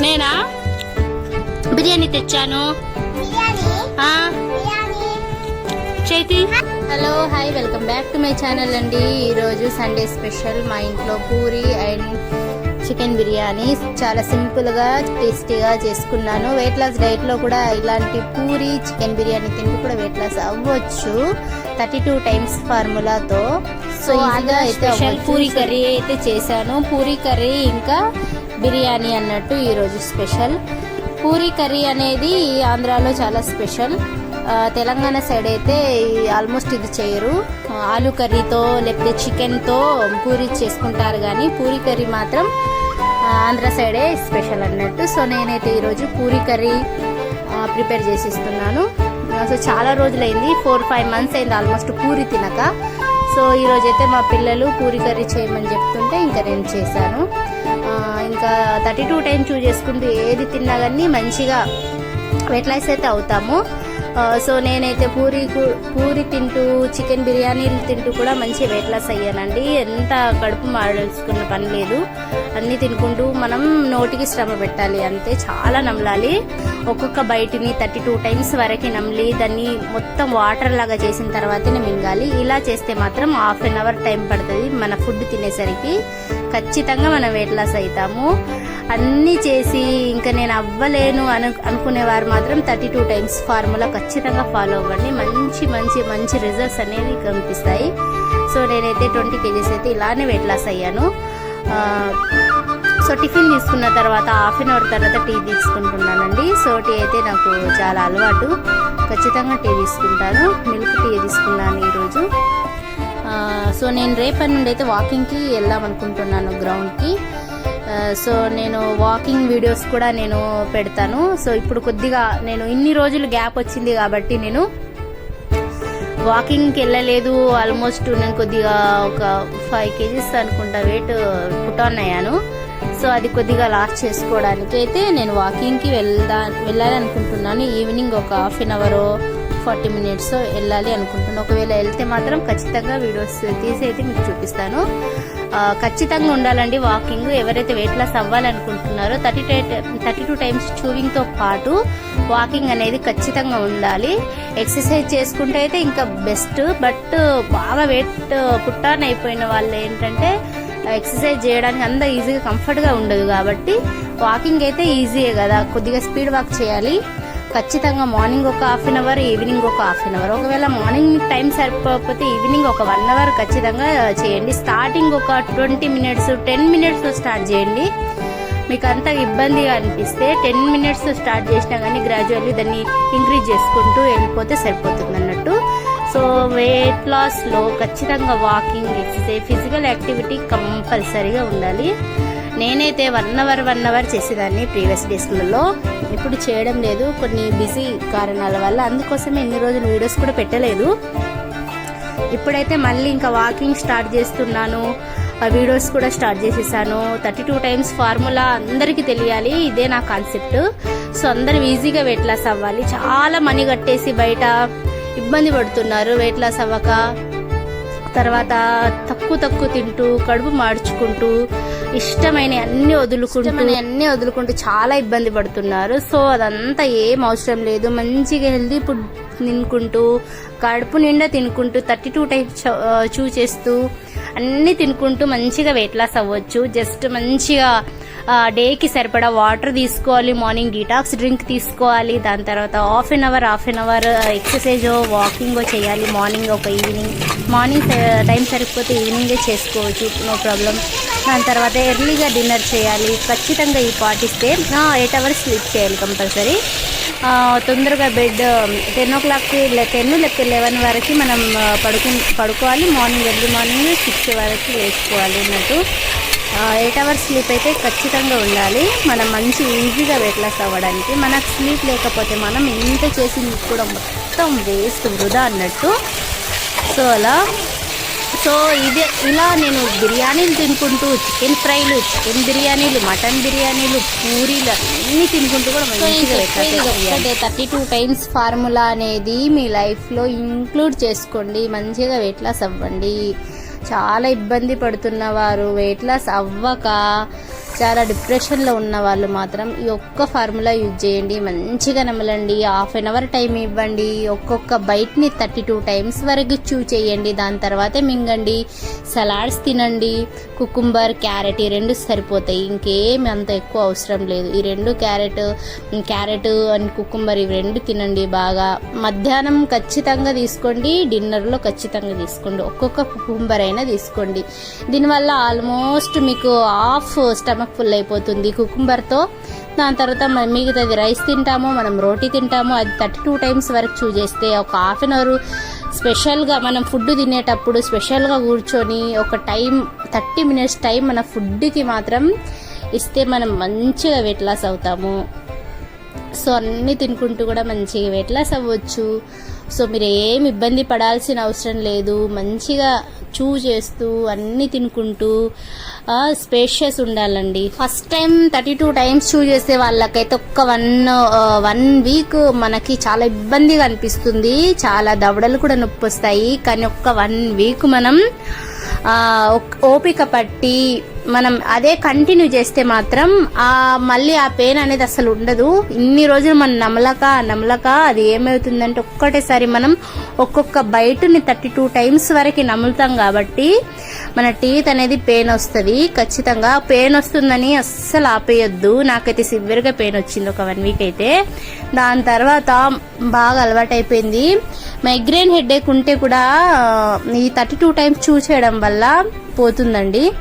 నేనా? బిర్యానీ తెచ్చాను. చేతి. Hello hi welcome back to my channel అండి. ఈరోజు సండే స్పెషల్. మా ఇంట్లో పూరి అండ్ చికెన్ బిర్యానీ. చాలా సింపుల్గా టేస్టీగా చేసుకున్నాను. వెయిట్ లాస్ డైట్లో కూడా ఇలాంటి పూరి చికెన్ బిర్యానీ తింటూ కూడా వెయిట్ లాస్ అవ్వచ్చు. థర్టీ టూ టైమ్స్ ఫార్ములాతో సో ఈజీగా అయితే స్పెషల్. పూరి కర్రీ అయితే చేశాను. పూరి కర్రీ ఇంకా బిర్యానీ అన్నట్టు ఈరోజు స్పెషల్ పూరి కర్రీ అనేది ఆంధ్రాలో చాలా స్పెషల్ తెలంగాణ సైడ్ అయితే ఆల్మోస్ట్ ఇది చేయరు. ఆలు కర్రీతో లేకపోతే చికెన్తో పూరి చేసుకుంటారు కానీ పూరి కర్రీ మాత్రం ఆంధ్ర సైడే స్పెషల్ అన్నట్టు. సో నేనైతే ఈరోజు పూరి కర్రీ ప్రిపేర్ చేసి ఇస్తున్నాను. సో చాలా రోజులైంది. ఫోర్ ఫైవ్ మంత్స్ అయింది ఆల్మోస్ట్ పూరి తినక. సో ఈరోజు అయితే మా పిల్లలు పూరి కర్రీ చేయమని చెప్తుంటే ఇంకా నేను చేశాను. ఇంకా థర్టీ టూ టైం చూస్ చేసుకుంటూ ఏది తిన్నా కానీ మంచిగా వెయిట్ లాస్ అయితే అవుతాము. సో నేనైతే పూరి పూరి తింటూ చికెన్ బిర్యానీలు తింటూ కూడా మంచి వెయిట్ లాస్ అయ్యానండి. ఎంత కడుపు మాడల్చుకున్న పని లేదు. అన్నీ తినుకుంటూ మనం నోటికి శ్రమ పెట్టాలి అంతే చాలా నమలాలి. ఒక్కొక్క బయటిని థర్టీ టూ టైమ్స్ వరకు నమిలి దాన్ని మొత్తం వాటర్ లాగా చేసిన తర్వాతనే మింగాలి. ఇలా చేస్తే మాత్రం హాఫ్ అన్ అవర్ టైం పడుతుంది మన ఫుడ్ తినేసరికి. ఖచ్చితంగా మనం వెయిట్ లాస్ అవుతాము. అన్నీ చేసి ఇంకా నేను అవ్వలేను అను అనుకునేవారు మాత్రం థర్టీ టూ టైమ్స్ ఫార్ములా ఖచ్చితంగా ఫాలో అవ్వండి. మంచి మంచి మంచి రిజల్ట్స్ అనేవి కనిపిస్తాయి. సో నేనైతే ట్వంటీ కేజీస్ అయితే ఇలానే వెయిట్ లాస్ అయ్యాను. సో టిఫిన్ తీసుకున్న తర్వాత హాఫ్ అన్ అవర్ తర్వాత టీ తీసుకుంటున్నానండి. సో టీ అయితే నాకు చాలా అలవాటు. ఖచ్చితంగా టీ తీసుకుంటాను. మిల్క్ టీ తీసుకున్నాను ఈరోజు. సో నేను రేపటి నుండి అయితే వాకింగ్కి వెళ్దాం అనుకుంటున్నాను గ్రౌండ్కి. సో నేను వాకింగ్ వీడియోస్ కూడా నేను పెడతాను. సో ఇప్పుడు కొద్దిగా నేను ఇన్ని రోజులు గ్యాప్ వచ్చింది కాబట్టి నేను వాకింగ్కి వెళ్ళలేదు. ఆల్మోస్ట్ నేను కొద్దిగా ఒక ఫైవ్ కేజీస్ అనుకుంటా వెయిట్ పుట్ ఆన్ అయ్యాను. సో అది కొద్దిగా లాస్ చేసుకోవడానికి అయితే నేను వాకింగ్కి వెళ్దా వెళ్ళాలి అనుకుంటున్నాను ఈవినింగ్ ఒక half an hour forty minutes వెళ్ళాలి అనుకుంటున్నాను ఒకవేళ వెళ్తే మాత్రం ఖచ్చితంగా వీడియోస్ తీసి అయితే మీకు చూపిస్తాను. ఖచ్చితంగా ఉండాలండి వాకింగ్. ఎవరైతే వెయిట్ లాస్ అవ్వాలనుకుంటున్నారో థర్టీ థర్టీ టూ టైమ్స్ చూవింగ్తో పాటు వాకింగ్ అనేది ఖచ్చితంగా ఉండాలి. ఎక్సర్సైజ్ చేసుకుంటే అయితే ఇంకా బెస్ట్. బట్ బాగా వెయిట్ పుట్టాన్ అయిపోయిన వాళ్ళు ఏంటంటే ఎక్సర్సైజ్ చేయడానికి అంత ఈజీగా కంఫర్ట్గా ఉండదు కాబట్టి వాకింగ్ అయితే ఈజీయే కదా. కొద్దిగా స్పీడ్ వాక్ చేయాలి. ఖచ్చితంగా మార్నింగ్ ఒక హాఫ్ అన్ అవర్ ఈవినింగ్ ఒక హాఫ్ అన్ అవర్. ఒకవేళ మార్నింగ్ మీకు టైం సరిపోకపోతే ఈవినింగ్ ఒక వన్ అవర్ ఖచ్చితంగా చేయండి. స్టార్టింగ్ ఒక twenty minutes ten minutes start చేయండి. మీకు అంత ఇబ్బందిగా అనిపిస్తే టెన్ మినిట్స్ స్టార్ట్ చేసినా కానీ గ్రాడ్యువల్లీ దాన్ని ఇంక్రీజ్ చేసుకుంటూ వెళ్ళిపోతే సరిపోతుంది అన్నట్టు. సో వెయిట్ లాస్లో ఖచ్చితంగా వాకింగ్ ఎక్సర్సైజ్ ఫిజికల్ యాక్టివిటీ కంపల్సరీగా ఉండాలి. నేనైతే వన్ అవర్ వన్ అవర్ చేసేదాన్ని ప్రీవియస్ డేస్లలో ఇప్పుడు చేయడం లేదు. కొన్ని బిజీ కారణాల వల్ల అందుకోసమే ఎన్ని రోజులు వీడియోస్ కూడా పెట్టలేదు. ఇప్పుడైతే మళ్ళీ ఇంకా వాకింగ్ స్టార్ట్ చేస్తున్నాను. ఆ వీడియోస్ కూడా స్టార్ట్ చేసేసాను. థర్టీ టూ టైమ్స్ ఫార్ములా అందరికీ తెలియాలి. ఇదే నా కాన్సెప్ట్. సో అందరూ ఈజీగా వెయిట్ లాస్ అవ్వాలి. చాలా మనీ కట్టేసి బయట ఇబ్బంది పడుతున్నారు వెయిట్ లాస్ అవ్వక. తర్వాత తక్కువ తక్కువ తింటూ కడుపు మార్చుకుంటూ ఇష్టమైన అన్ని వదులుకుంటూ అన్ని వదులుకుంటూ చాలా ఇబ్బంది పడుతున్నారు. సో అదంతా ఏం అవసరం లేదు. మంచిగా హెల్దీ ఫుడ్ తినుకుంటూ కడుపు నిండా తినుకుంటూ థర్టీ టూ టైప్స్ చూ చేస్తూ అన్ని తినుకుంటూ మంచిగా వెయిట్ లాస్ అవ్వచ్చు. జస్ట్ మంచిగా డేకి సరిపడా వాటర్ తీసుకోవాలి మార్నింగ్ డీటాక్స్ డ్రింక్ తీసుకోవాలి. దాని తర్వాత half an hour half an hour exercise walking చేయాలి. మార్నింగ్ ఒక ఈవినింగ్ మార్నింగ్ టైం సరిపోతే ఈవినింగే చేసుకోవచ్చు. నో ప్రాబ్లం దాని తర్వాత ఎర్లీగా డిన్నర్ చేయాలి. ఖచ్చితంగా ఈ పాటిస్తే ఎయిట్ అవర్స్ స్లీప్ చేయాలి కంపల్సరీ తొందరగా బెడ్ టెన్ ఓ క్లాక్కి టెన్ లేకపోతే లెవెన్ వరకు మనం పడుకు పడుకోవాలి. మార్నింగ్ ఎర్లీ మార్నింగ్ సిక్స్ వరకు వేసుకోవాలి అన్నట్టు. ఎయిట్ అవర్స్ స్లీప్ అయితే ఖచ్చితంగా ఉండాలి. మనం మంచి ఈజీగా వెయిట్ లాస్ అవ్వడానికి మనకు స్లీప్ లేకపోతే మనం ఎంత చేసింది కూడా మొత్తం వేస్ట్ వృధా అన్నట్టు. సో అలా సో ఇదే ఇలా నేను బిర్యానీలు తినుకుంటూ చికెన్ ఫ్రైలు చికెన్ బిర్యానీలు మటన్ బిర్యానీలు పూరీలు అన్నీ తినుకుంటూ కూడా మంచిగా థర్టీ టూ టైమ్స్ ఫార్ములా అనేది మీ లైఫ్లో ఇంక్లూడ్ చేసుకోండి మంచిగా వెయిట్ లాస్ అవ్వండి. చాలా ఇబ్బంది పడుతున్న వారు వెయిట్ లాస్ అవ్వక చాలా డిప్రెషన్లో ఉన్న వాళ్ళు మాత్రం ఈ ఒక్క ఫార్ములా యూజ్ చేయండి. మంచిగా నమలండి. హాఫ్ అన్ అవర్ టైం ఇవ్వండి. ఒక్కొక్క బైట్ని థర్టీ టూ టైమ్స్ వరకు చూ చేయండి. దాని తర్వాతే మింగండి. సలాడ్స్ తినండి. కుకుంబర్ క్యారెట్ ఈ రెండు సరిపోతాయి. ఇంకేమి అంత ఎక్కువ అవసరం లేదు. ఈ రెండు క్యారెట్ క్యారెట్ అండ్ కుకుంబర్ ఇవి రెండు తినండి బాగా. మధ్యాహ్నం ఖచ్చితంగా తీసుకోండి. డిన్నర్లో ఖచ్చితంగా తీసుకోండి. ఒక్కొక్క కుకుంబర్ అయినా తీసుకోండి. దీనివల్ల ఆల్మోస్ట్ మీకు హాఫ్ స్టమక్ ఫుల్ అయిపోతుంది. కుకుంబర్తో దాని తర్వాత మనం మిగతాది రైస్ తింటాము మనం రోటీ తింటాము. అది థర్టీ టూ టైమ్స్ వరకు చూస్ చేస్తే ఒక హాఫ్ అన్ అవర్ స్పెషల్గా మనం ఫుడ్ తినేటప్పుడు స్పెషల్గా కూర్చొని ఒక టైం థర్టీ మినిట్స్ టైం మన ఫుడ్కి మాత్రం ఇస్తే మనం మంచిగా వెయిట్ లాస్ అవుతాము. సో అన్నీ తినుకుంటూ కూడా మంచిగా వెయిట్ లాస్ అవ్వచ్చు. సో మీరు ఏమి ఇబ్బంది పడాల్సిన అవసరం లేదు. మంచిగా చూ చేస్తూ అన్నీ తినుకుంటూ స్పేషియస్ ఉండాలండి. First time thirty two times chew చేసే వాళ్ళకైతే ఒక్క వన్ వన్ వీక్ మనకి చాలా ఇబ్బందిగా అనిపిస్తుంది. చాలా దవడలు కూడా నొప్పి వస్తాయి కానీ ఒక్క వన్ వీక్ మనం ఓపిక పట్టి మనం అదే కంటిన్యూ చేస్తే మాత్రం ఆ మళ్ళీ ఆ పెయిన్ అనేది అసలు ఉండదు. ఇన్ని రోజులు మనం నమలక నమలక అది ఏమవుతుందంటే ఒక్కటేసారి మనం ఒక్కొక్క బయటని థర్టీ టూ టైమ్స్ వరకు నములుతాం కాబట్టి మన టీత్ అనేది పెయిన్ వస్తుంది. ఖచ్చితంగా పెయిన్ వస్తుందని అస్సలు ఆపేయొద్దు. నాకైతే సివియర్గా పెయిన్ వచ్చింది ఒక వన్ వీక్ అయితే. దాని తర్వాత బాగా అలవాటైపోయింది. మైగ్రేన్ హెడేక్ ఉంటే కూడా ఈ థర్టీ టూ టైమ్స్ చూసేయడం వల్ల పోతుందండి.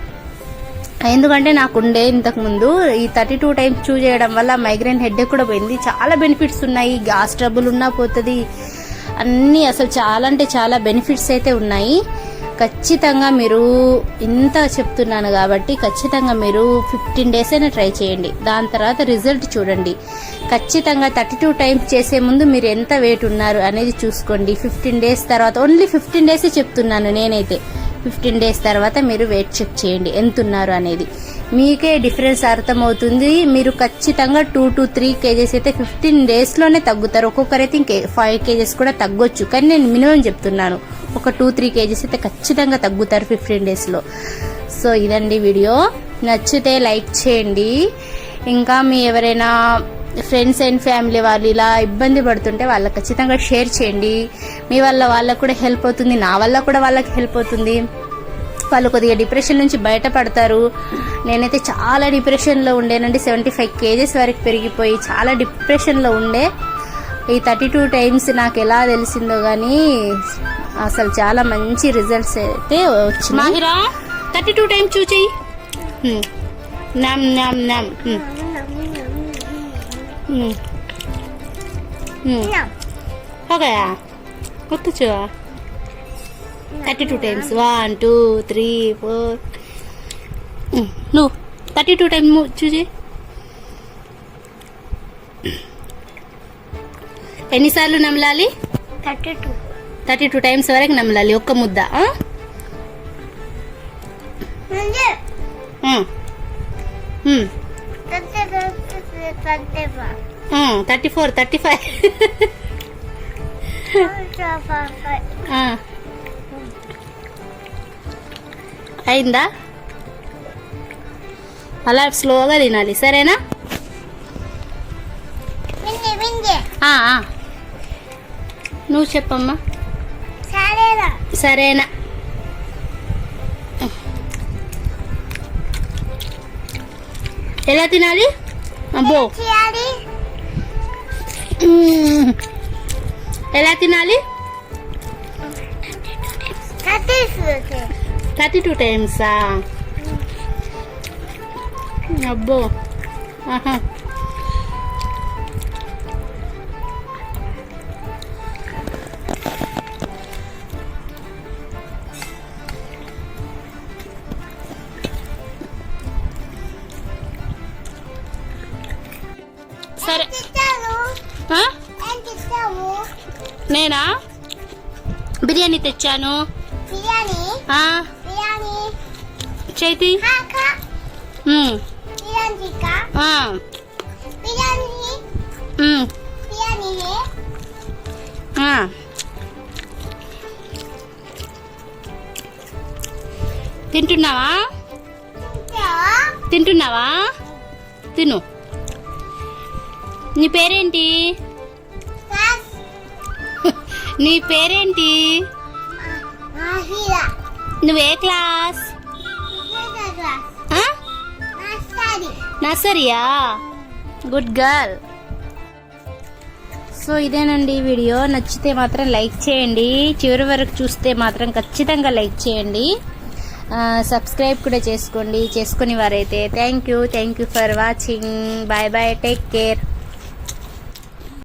ఎందుకంటే నాకు ఉండే ఇంతకు ముందు ఈ థర్టీ టూ టైమ్స్ చూ చేయడం వల్ల మైగ్రేన్ హెడేక్ కూడా పోయింది. చాలా బెనిఫిట్స్ ఉన్నాయి. గ్యాస్ ట్రబుల్ ఉన్నా పోతుంది. అన్నీ అసలు చాలా అంటే చాలా బెనిఫిట్స్ అయితే ఉన్నాయి. ఖచ్చితంగా మీరు ఇంత చెప్తున్నాను కాబట్టి ఖచ్చితంగా మీరు ఫిఫ్టీన్ డేస్ అయినా ట్రై చేయండి. దాని తర్వాత రిజల్ట్ చూడండి. ఖచ్చితంగా థర్టీ టూ టైమ్స్ చేసే ముందు మీరు ఎంత వెయిట్ ఉన్నారు అనేది చూసుకోండి. ఫిఫ్టీన్ డేస్ తర్వాత ఓన్లీ ఫిఫ్టీన్ డేసే చెప్తున్నాను నేనైతే. ఫిఫ్టీన్ డేస్ తర్వాత మీరు వెయిట్ చెక్ చేయండి. ఎంత ఉన్నారు అనేది. మీకే డిఫరెన్స్ అర్థమవుతుంది. మీరు ఖచ్చితంగా టూ టు త్రీ కేజెస్ అయితే ఫిఫ్టీన్ డేస్లోనే తగ్గుతారు. ఒక్కొక్కరైతే ఇంకే ఫైవ్ కేజెస్ కూడా తగ్గొచ్చు. కానీ నేను మినిమం చెప్తున్నాను. ఒక టూ త్రీ కేజెస్ అయితే ఖచ్చితంగా తగ్గుతారు ఫిఫ్టీన్ డేస్లో సో ఇదండి వీడియో. నచ్చితే లైక్ చేయండి. ఇంకా మీ ఎవరైనా ఫ్రెండ్స్ అండ్ ఫ్యామిలీ వాళ్ళు ఇలా ఇబ్బంది పడుతుంటే వాళ్ళకి ఖచ్చితంగా షేర్ చేయండి. మీ వల్ల వాళ్ళకు కూడా హెల్ప్ అవుతుంది నా వల్ల కూడా వాళ్ళకి హెల్ప్ అవుతుంది. వాళ్ళు కొద్దిగా డిప్రెషన్ నుంచి బయటపడతారు. నేనైతే చాలా డిప్రెషన్లో ఉండేనండి. సెవెంటీ ఫైవ్ కేజెస్ వరకు పెరిగిపోయి చాలా డిప్రెషన్లో ఉండే. ఈ థర్టీ టూ టైమ్స్ నాకు ఎలా తెలిసిందో కానీ అసలు చాలా మంచి రిజల్ట్స్ అయితే వచ్చినాయి. థర్టీ టూ టైమ్స్ చూచేయి. నామ్ నామ్ నామ్ ఓకే ఒత్తు thirty two times one two three four నువ్వు థర్టీ టూ టైమ్ చూసి ఎన్నిసార్లు నమలాలి? Thirty two thirty two times వరకు నమలాలి ఒక్క ముద్ద థర్టీ ఫోర్ థర్టీ ఫైవ్. అయిందా? అలా స్లోగా తినాలి సరేనా? నువ్వు చెప్పమ్మా. సరేనా. ఎలా తినాలి? అబ్బో. ఎలా తినాలి? థర్టీ టూ టైమ్సా. అబ్బో. ఆహా. నేనా? బిర్యానీ తెచ్చాను. చైతి. తింటున్నావా? తింటున్నావా? తిను. నీ పేరేంటి? నీ పేరేంటి? నువ్వే క్లాస్? నర్సరీయా? Good girl. సో ఇదేనండి వీడియో. నచ్చితే మాత్రం లైక్ చేయండి. చివరి వరకు చూస్తే మాత్రం ఖచ్చితంగా లైక్ చేయండి. సబ్స్క్రైబ్ కూడా చేసుకోండి. చేసుకుని వారైతే. Thank you. Thank you for watching. Bye bye. Take care.